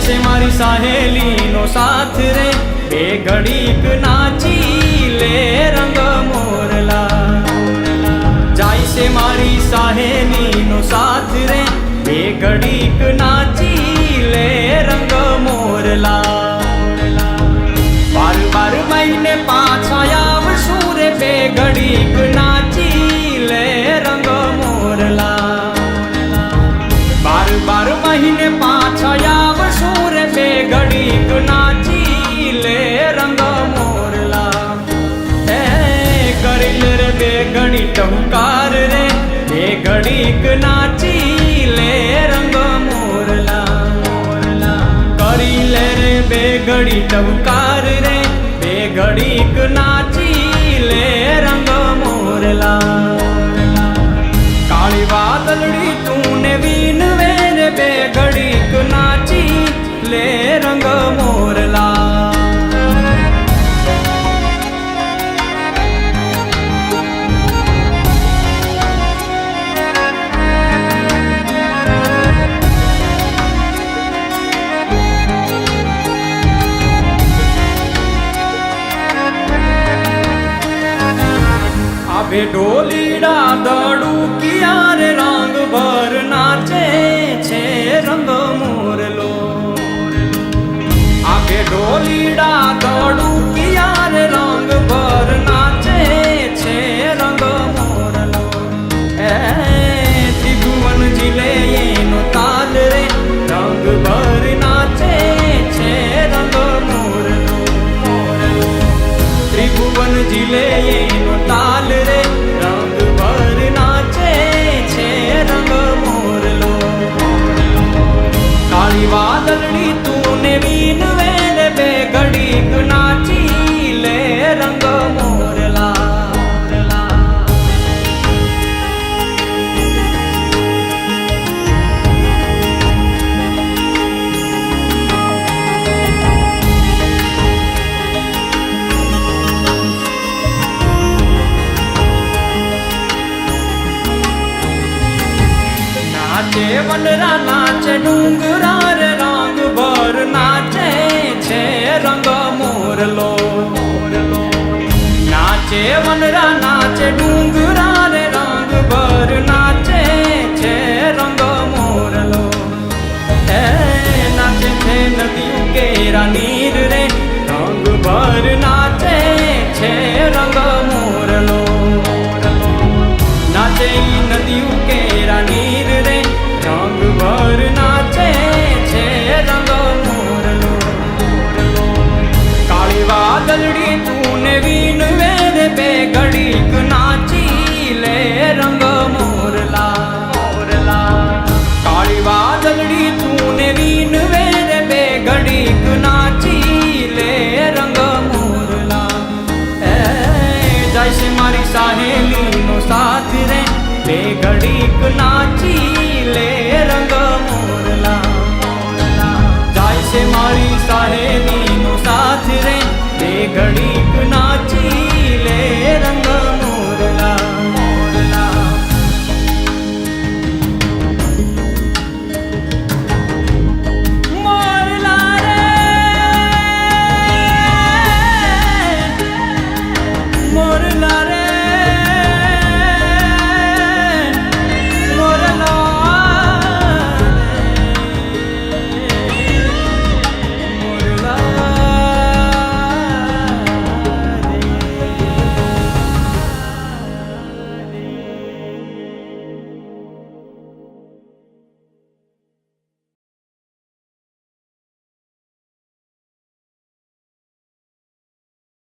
છે મારી સાહેલીનો સાથ રે. બે ઘડીક નાચી લે રંગ મોરલા. જાય છે મારી સાહેલીનો સાથ રે. બે ઘડીક નાચી લે રંગ મોરલા. બાર બાર મહિને પાછા આવશું રે બે ઘડીક નાચી બાર મહિને પાછા આવશું રે બે ઘડીક નાચી લે રંગ મોરલા. હે કરી રે બે ઘડી ટહુકાર રે, બે ઘડીક નાચી લે રંગ મોરલા. કરી લે રે બે ઘડી ટહુકાર રે, બે ઘડીક નાચી આભે ઢોલીડા દડું કિયારે રંગ ભર નાચે છે રંગ મોરલો? આભે ઢોલીડા દડું કિયારે રંગ ભર નાચે છે રંગ મોરલો? એ ત્રિભુવન જીલે એનો તાલ રે, રંગ ભર નાચે છે રંગ મોરલો. મોરલો ત્રિભુવન જીલે એનો તાલ રે કાળી વાદળડી તું ને વીનવે રે બે ઘડીક નાચી લે રંગ મોરલા નાચે વનરા નાચે ડુંગરા ते घड़ी नाची